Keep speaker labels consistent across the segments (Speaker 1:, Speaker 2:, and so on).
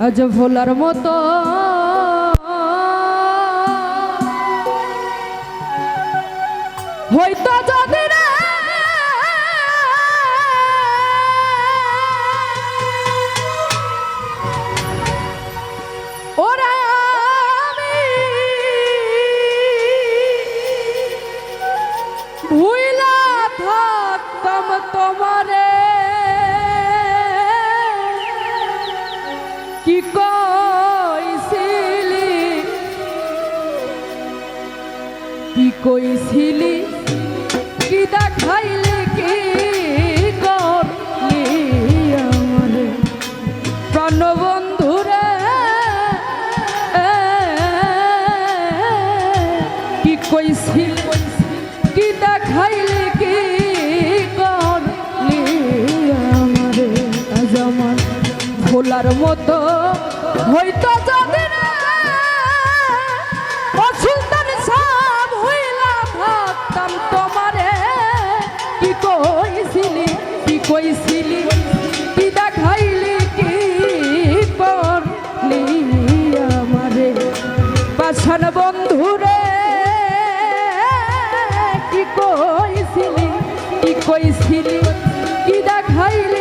Speaker 1: আজ ভোলার মতো। হয়তো কইছিলি? কিতা খাইলে কি করলি আমারে? প্রাণবন্ধু রে কি কইছিলি? কিতা দেখাইলি, কি করলি আমারে? আজ আমার ভোলার মতো হয়তো কি কইছিলি? কি কইছিলি? কি দেখাইলি?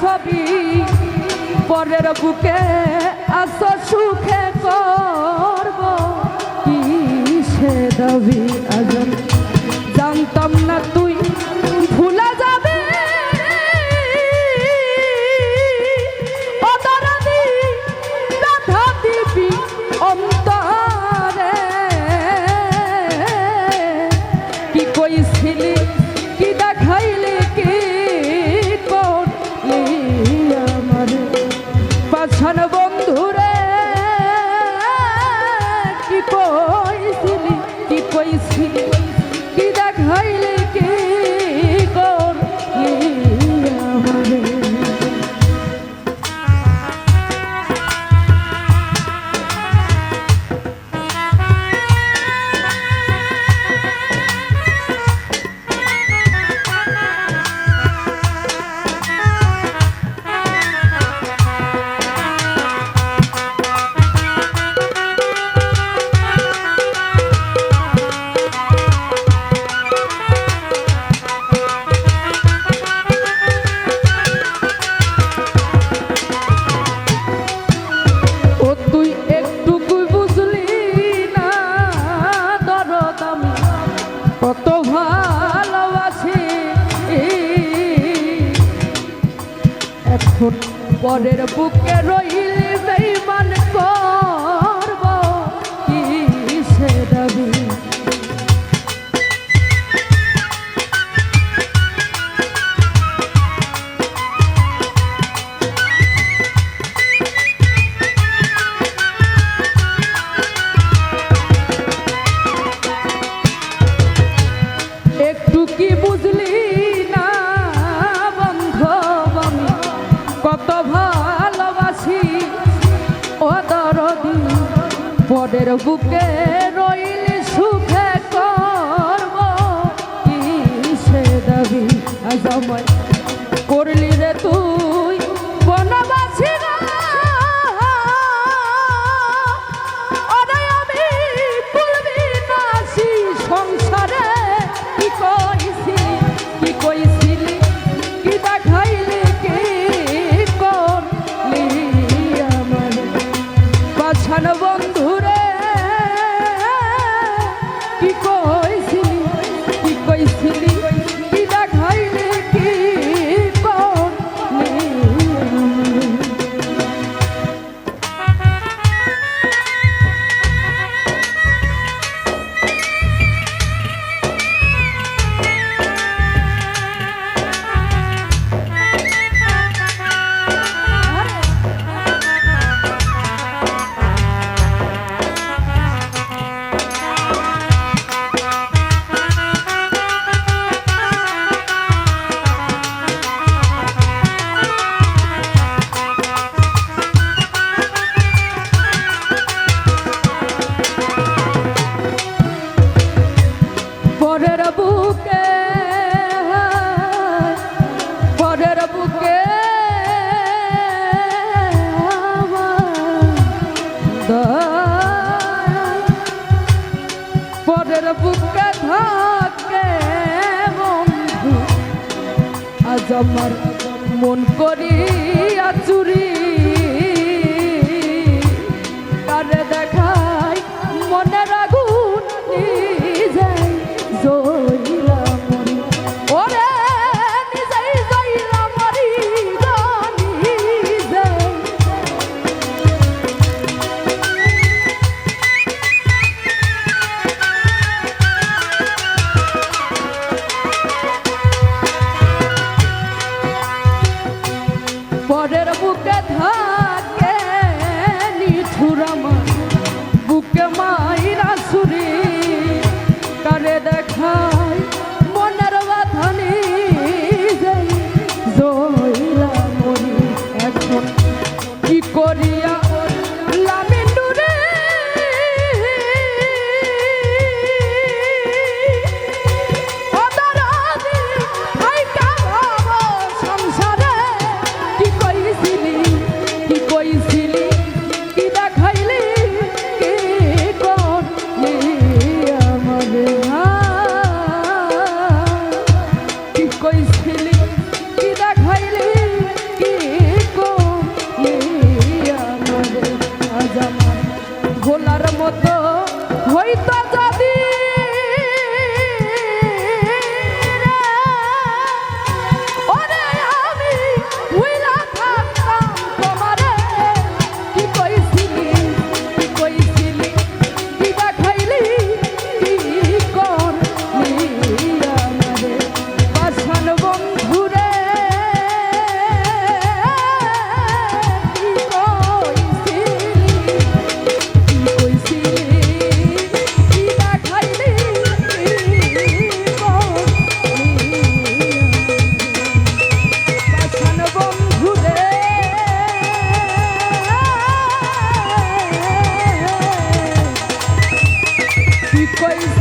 Speaker 1: ছবি পরের বুকে আস সুখে করব। কি সে দাবি আজ? জানতাম না তুই পরের বুকে রইল বেইমান কর তোর বুকে রইল সুখে করব কিসে দাবি? আজ করলি রে তুই? থাকে বন্ধু? আজ আমার মন করি চুরি কি